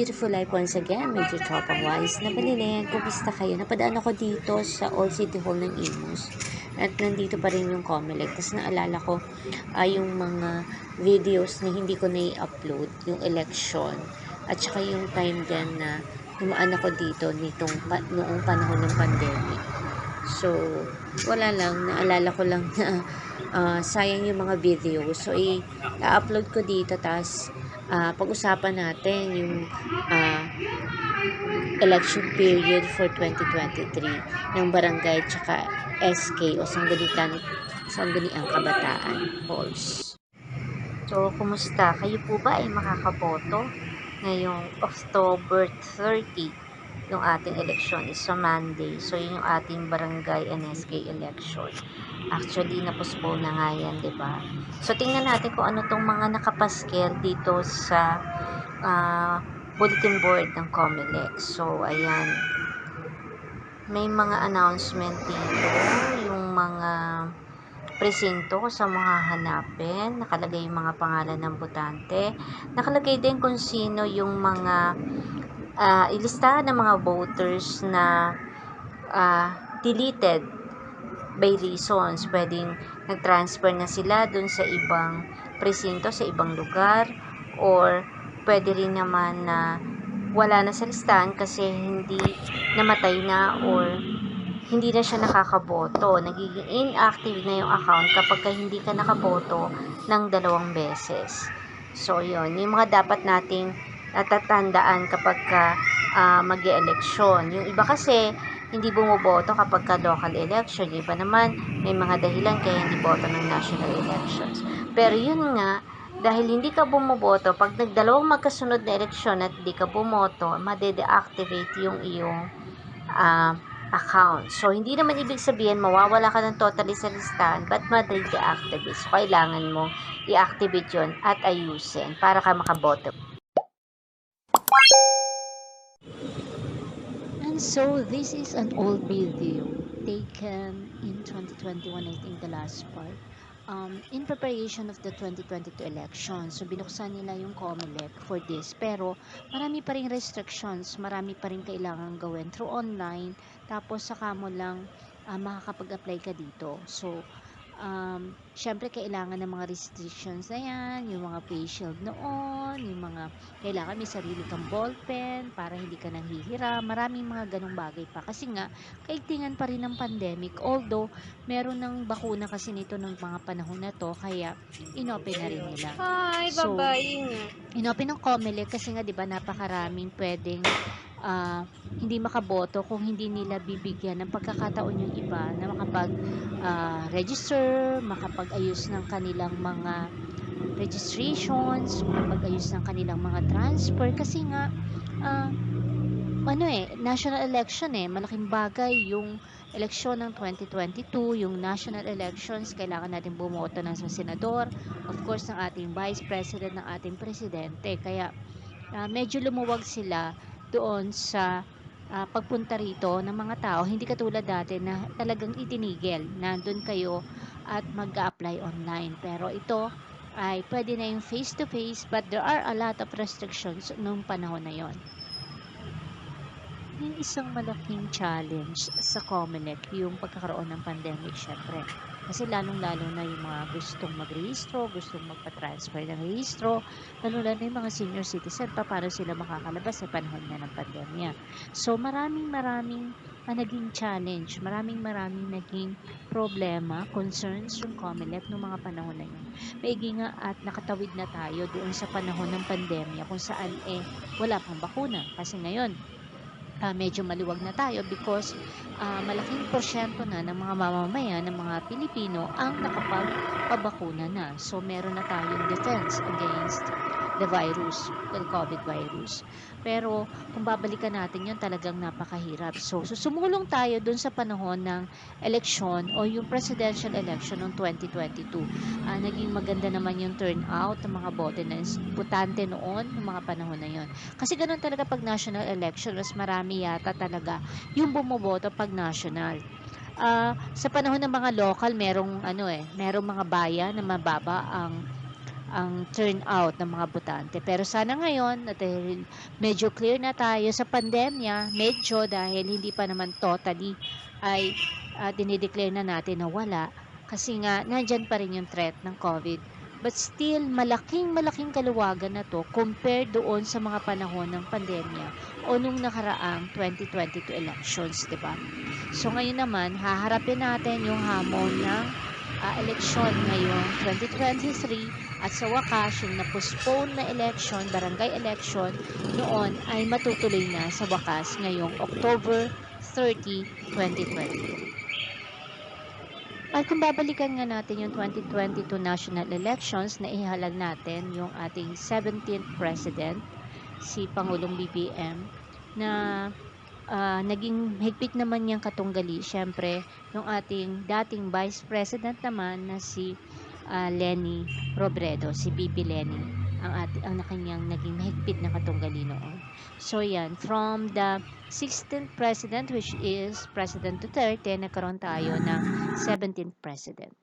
beautiful life once again. Medyo tropang wise na balilig. Kumusta kayo? Napadaan ako dito sa Old City Hall ng Imus. At nandito pa rin yung Comelec. Tapos naalala ko ay yung mga videos na hindi ko na-upload. Yung election. At saka yung time din na dumaan ako dito nitong pa, noong panahon ng pandemic. So, wala lang. Naalala ko lang na ah, sayang yung mga video. So, i-upload ko dito. Tapos, ah, pag-usapan natin yung ah, election period for 2023 ng barangay tsaka SK o Sanggunitan Sangguniang Kabataan Halls. So, kumusta? Kayo po ba ay makakaboto ngayong October 30? Yung ating election is sa Monday. So, yun yung ating barangay and SK election. Actually, napuspone na nga yan, ba? So, tingnan natin kung ano tong mga nakapasker dito sa ah, bulletin board ng COMELEC. So, ayan. May mga announcement dito. Yung mga presinto sa mga hanapin. Nakalagay yung mga pangalan ng botante. Nakalagay din kung sino yung mga ah, ilistahan ng mga voters na ah, deleted by reasons. Pwedeng nag-transfer na sila dun sa ibang presinto, sa ibang lugar, or pwede rin naman na wala na sa listahan kasi hindi namatay na or hindi na siya nakakaboto. Nagiging inactive na yung account kapag ka hindi ka nakaboto ng dalawang beses. So, yun. Yung mga dapat nating natatandaan kapag ka uh, mag eleksyon Yung iba kasi, hindi bumoboto kapag ka local election. Yung iba naman, may mga dahilan kaya hindi boto ng national elections. Pero yun nga, dahil hindi ka bumoboto, pag nagdalawang magkasunod na eleksyon at hindi ka bumoto, made-deactivate yung iyong uh, account. So, hindi naman ibig sabihin mawawala ka ng totally sa listahan, but made-deactivate. So, kailangan mo i-activate yun at ayusin para ka makaboto. And so this is an old video taken in 2021, I think the last part. Um, in preparation of the 2022 election. So binuksan nila yung COMELEC for this. Pero marami pa rin restrictions, marami pa rin kailangan gawin through online. Tapos saka mo lang uh, makakapag-apply ka dito. So um, syempre kailangan ng mga restrictions na yan, yung mga face shield noon, yung mga kailangan may sarili kang ballpen para hindi ka nanghihiram, maraming mga ganong bagay pa. Kasi nga, kaigtingan pa rin ng pandemic, although meron ng bakuna kasi nito ng mga panahon na to, kaya inopen na rin nila. Hi, So, babae nga. Inopen ng COMELEC kasi nga 'di ba napakaraming pwedeng ah, hindi makaboto kung hindi nila bibigyan ng pagkakataon yung iba na makapag ah, register, makapag-ayos ng kanilang mga registrations, makapag-ayos ng kanilang mga transfer kasi nga ah, ano eh, national election eh, malaking bagay yung eleksyon ng 2022, yung national elections, kailangan natin bumoto ng senador, of course ng ating vice president, ng ating presidente. Kaya ah, medyo lumuwag sila doon sa ah, pagpunta rito ng mga tao. Hindi katulad dati na talagang itinigil. Nandun kayo at mag apply online. Pero ito ay pwede na yung face-to-face but there are a lot of restrictions nung panahon na yon yung isang malaking challenge sa COMELEC yung pagkakaroon ng pandemic syempre. Kasi lalong-lalo na yung mga gustong mag-rehistro, gustong magpa-transfer ng rehistro, lalo-lalo na yung mga senior citizen, pa paano sila makakalabas sa panahon na ng pandemya. So maraming maraming uh, naging challenge, maraming maraming naging problema, concerns yung COMELEC noong mga panahon na yun. Maigi nga at nakatawid na tayo doon sa panahon ng pandemya kung saan eh wala pang bakuna. Kasi ngayon, uh, medyo maluwag na tayo because uh, malaking porsyento na ng mga mamamayan ng mga Pilipino ang nakapagpabakuna na. So meron na tayong defense against the virus, the COVID virus. Pero kung babalikan natin yun, talagang napakahirap. So, so sumulong tayo dun sa panahon ng election o yung presidential election noong 2022. Uh, naging maganda naman yung turnout ng mga bote na butante noon, ng mga panahon na yun. Kasi ganun talaga pag national election, mas marami yata talaga yung bumoboto pag national. Uh, sa panahon ng mga local, merong ano eh, merong mga bayan na mababa ang ang turnout ng mga botante. Pero sana ngayon, na dahil medyo clear na tayo sa pandemya, medyo dahil hindi pa naman totally ay uh, dinideclare na natin na wala kasi nga nandyan pa rin yung threat ng COVID. But still, malaking malaking kaluwagan na to compared doon sa mga panahon ng pandemya o nung nakaraang 2022 elections, di ba? So ngayon naman, haharapin natin yung hamon ng uh, eleksyon ngayong 2023 at sa wakas yung na-postpone na election, barangay election, noon ay matutuloy na sa wakas ngayong October 30, 2022. At kung babalikan nga natin yung 2022 national elections na ihalag natin yung ating 17th president, si Pangulong BBM, na uh, naging higpit naman niyang katunggali. Siyempre, yung ating dating vice president naman na si uh, Lenny Robredo, si BP Lenny, ang, ating, ang kanyang naging mahigpit na katunggali noon. So yan, from the 16th president which is President Duterte, nagkaroon tayo ng 17th president.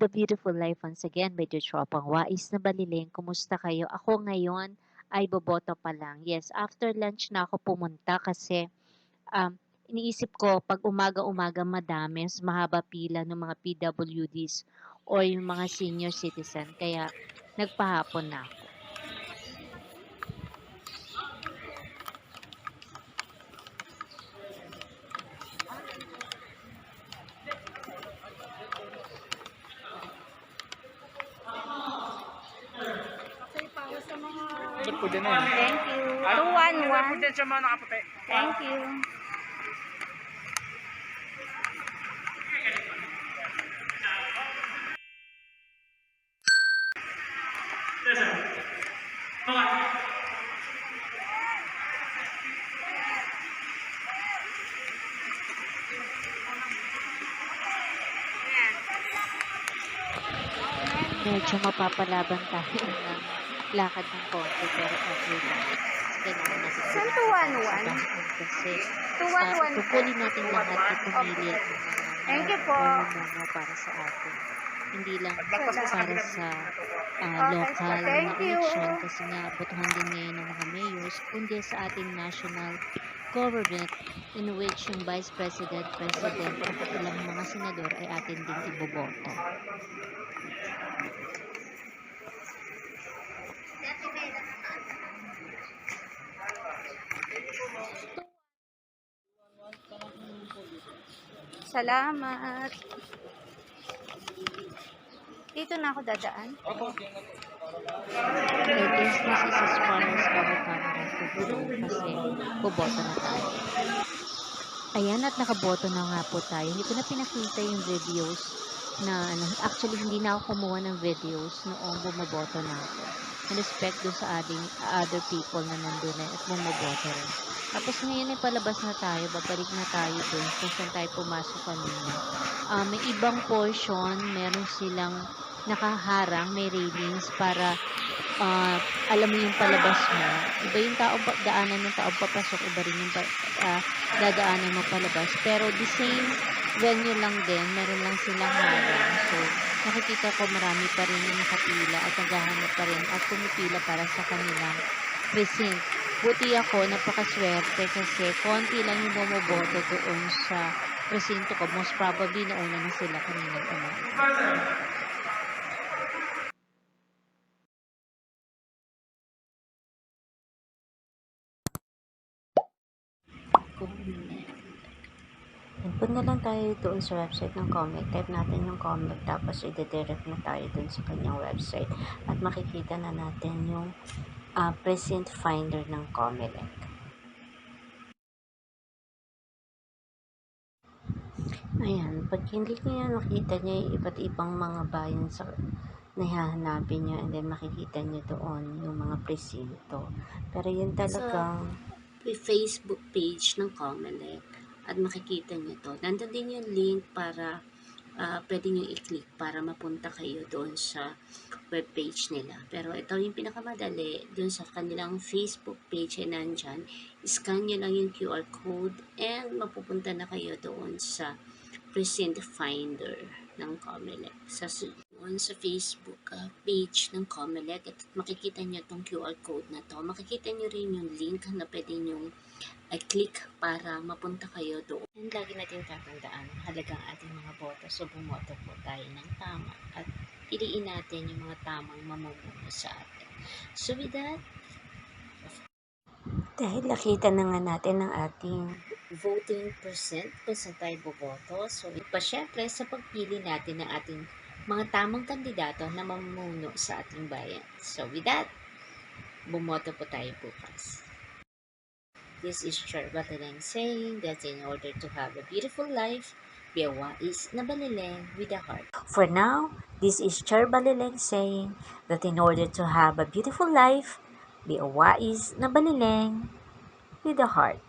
The Beautiful Life once again by Tropang Wais na Baliling. Kumusta kayo? Ako ngayon ay boboto pa lang. Yes, after lunch na ako pumunta kasi um, iniisip ko pag umaga-umaga madami, mahaba pila ng mga PWDs or yung mga senior citizen. Kaya nagpahapon na ako. Ba't po din nun? Thank you. Ano? 211. Dyan siya mga nakaputi. Thank you. Medyo mapapalaban tayo ng lakad ng konti pero okay lang. Kailangan natin Saan gawin 211? sa bahay Kasi 211 uh, tungkulin natin lahat at pumili Thank you po. para sa atin. Hindi lang para sa uh, Okay, local na election kasi nga botohan din ngayon ng mga mayors kundi sa ating national government in which yung vice president, president at ilang mga senador ay atin din iboboto. Salamat. Dito na ako dadaan. I guess this is as far as go kasi boboto na tayo. Ayan at nakaboto na nga po tayo. Hindi ko na pinakita yung videos na ano, actually hindi na ako kumuha ng videos noong bumoboto na ako. In respect doon sa ating other people na nandun na at bumoboto rin. Tapos ngayon ay palabas na tayo, babalik na tayo doon kung saan tayo pumasok kanina. Ah, may ibang portion, meron silang nakaharang, may railings para ah, alam mo yung palabas mo. Iba yung tao, daanan ng tao papasok, iba rin yung ah, dadaanan mo palabas. Pero the same venue lang din, meron lang silang harang. So, nakikita ko marami pa rin yung nakapila at naghahanap pa rin at pumipila para sa kanilang precinct. Buti ako, napakaswerte kasi konti lang yung bumoboto doon sa presinto ko. Most probably, nauna na sila kaninang umaga. Punta lang tayo doon sa website ng Comic. Type natin yung Comic tapos i-direct na tayo doon sa kanyang website. At makikita na natin yung uh, present finder ng Comelec. Ayan, pag hindi niya nakita niya yung iba't ibang mga bayan sa nahahanapin niya and then makikita niyo doon yung mga presinto. Pero yun talagang Facebook page ng Comelec at makikita niyo to. Nandun din yung link para ah, pwede nyo i-click para mapunta kayo doon sa webpage nila. Pero ito yung pinakamadali, doon sa kanilang Facebook page ay nandyan. Scan nyo lang yung QR code and mapupunta na kayo doon sa Present Finder ng Comelec. Sa doon sa Facebook ah, page ng Comelec at makikita nyo itong QR code na to. Makikita nyo rin yung link na pwede nyo i-click para mapunta kayo doon. And lagi natin tatandaan, halagang ating mga boto. So bumoto po tayo ng tama at piliin natin yung mga tamang mamumuno sa atin. So with that, dahil nakita na nga natin ang ating voting percent kung saan tayo boboto. So, pa syempre sa pagpili natin ng ating mga tamang kandidato na mamumuno sa ating bayan. So, with that, bumoto po tayo bukas. This is Chair Bataleng saying that in order to have a beautiful life, be a wise na balileng with a heart. For now, this is Chair Balileng saying that in order to have a beautiful life, be a wise na balileng with a heart.